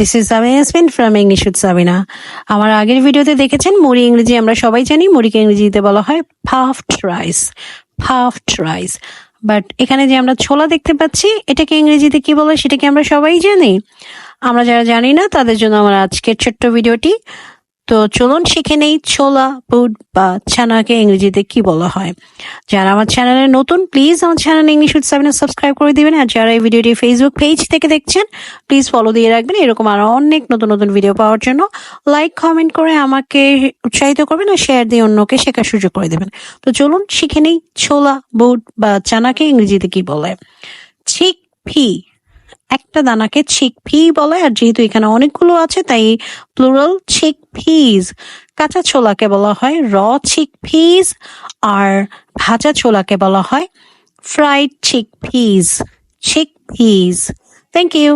This is Sabina Yasmin from English with Sabina আমার আগের ভিডিওতে দেখেছেন মুড়ি ইংরেজি আমরা সবাই জানি, মুড়িকে ইংরেজিতে বলা হয় puffed rice puffed rice but এখানে যে আমরা ছোলা দেখতে পাচ্ছি, এটাকে ইংরেজিতে কি বলে সেটাকে আমরা সবাই জানি। আমরা যারা জানি না, তাদের জন্য আমার আজকের ছোট্ট ভিডিওটি তো চলুন শিখে নেই ছোলা, বুট বা ছানাকে ইংরেজিতে কি বলা হয়। যারা আমার চ্যানেলে নতুন প্লিজ আমার channel English with seven subscribe করে দিবেন। আর যারা এই ভিডিওটি ফেসবুক পেজ থেকে দেখছেন প্লিজ ফলো দিয়ে রাখবেন। এরকম আরও অনেক নতুন নতুন ভিডিও পাওয়ার জন্য লাইক কমেন্ট করে আমাকে উৎসাহিত করবেন আর শেয়ার দিয়ে অন্যকে শেখার সুযোগ করে দেবেন। তো চলুন শিখে নেই ছোলা, বুট বা চানাকে ইংরেজিতে কি বলে? ঠিক ফি একটা দানাকে ছিক ফি বলে, আর যেহেতু এখানে অনেকগুলো আছে, তাই প্লুরাল ছিক ফিজ কাঁচা ছোলাকে বলা হয় র ছিক ফিজ আর ভাজা ছোলাকে বলা হয় fried chick peas chick peas thank you